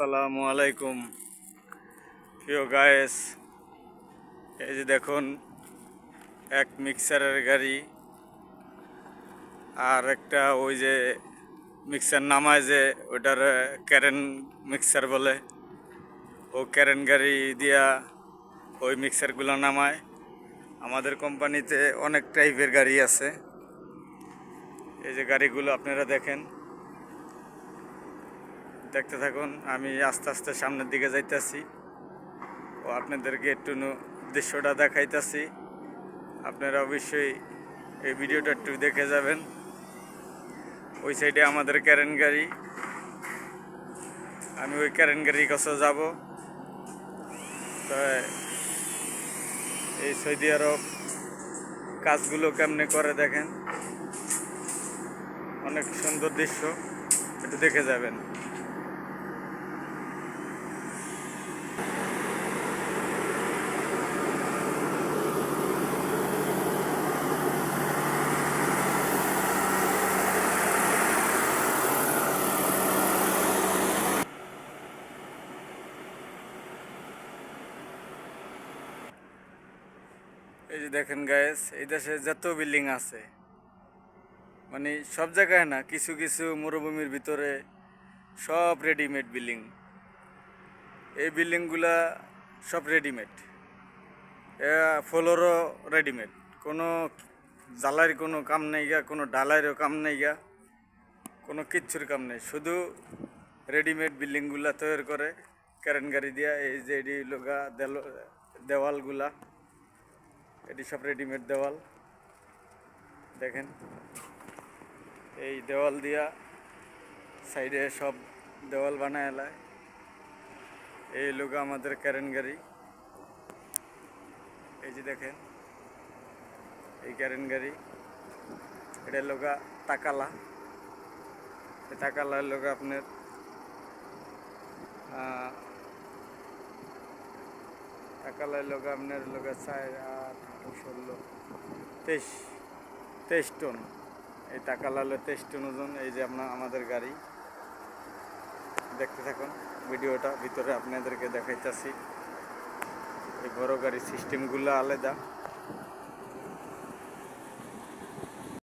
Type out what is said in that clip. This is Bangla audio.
আসসালামু আলাইকুম। প্রিয় গায়েস, এই যে দেখুন, এক মিক্সারের গাড়ি আর একটা ওই যে মিক্সার নামায় যে ওটার ক্যারেন মিক্সার বলে, ও ক্যারেন গাড়ি দিয়া ওই মিক্সারগুলো নামায়। আমাদের কোম্পানিতে অনেক টাইপের গাড়ি আছে। এই যে গাড়িগুলো আপনারা দেখেন দেখতে থাকুন, আমি আস্তে আস্তে সামনের দিকে যাইতেছি। ও আপনাদেরকে একটু দৃশ্যটা দেখাইতেছি। আপনারা অবশ্যই এই ভিডিওটা একটু দেখে যাবেন। ওই সাইডে আমাদের ক্যারেন গাড়ি। আমি ওই ক্যারেন গাড়ির কাছে যাব। এই সৌদি আরব কাজগুলো কেমনে করে দেখেন? অনেক সুন্দর দৃশ্য, একটু দেখে যাবেন। এই যে দেখেন গায়েস এই দেশে যত বিল্ডিং আছে মানে সব জায়গায় না, কিছু কিছু মরুভূমির ভিতরে সব রেডিমেড বিল্ডিং এই বিল্ডিংগুলা সব রেডিমেড ফ্লোরও রেডিমেড কোনো জ্বালার কোনো কাম নেই গা, কোনো ডালাইরও কাম নেই গা, কোনো কিচ্ছুর কাম নেই। শুধু রেডিমেড বিল্ডিংগুলা তৈরি করে কারেন্ট গাড়ি দিয়া, এই যে এডি লোগা দেওয়ালগুলা। এটি সব রেডিমেড দেওয়াল। দেখেন, এই দেওয়াল দিয়া সাইডে সব দেওয়াল বানায় এলায়। এই লোক আমাদের কারেন্ট গাড়ি। এই যে দেখেন, এই কারেন্ট গাড়ি। এটা লোকা তাকালা। তাকালার লোক আপনার টাকালার লোক, আপনার লোক, চার আট ষোলো তেইশ তেইশ টন। এই টাকা লাগলে তেইশ টন ওজন, এই যে আপনার আমাদের গাড়ি। দেখতে থাকুন, ভিডিওটা ভিতরে আপনাদেরকে দেখাইতেছি। এই বড় গাড়ির সিস্টেমগুলো আলাদা।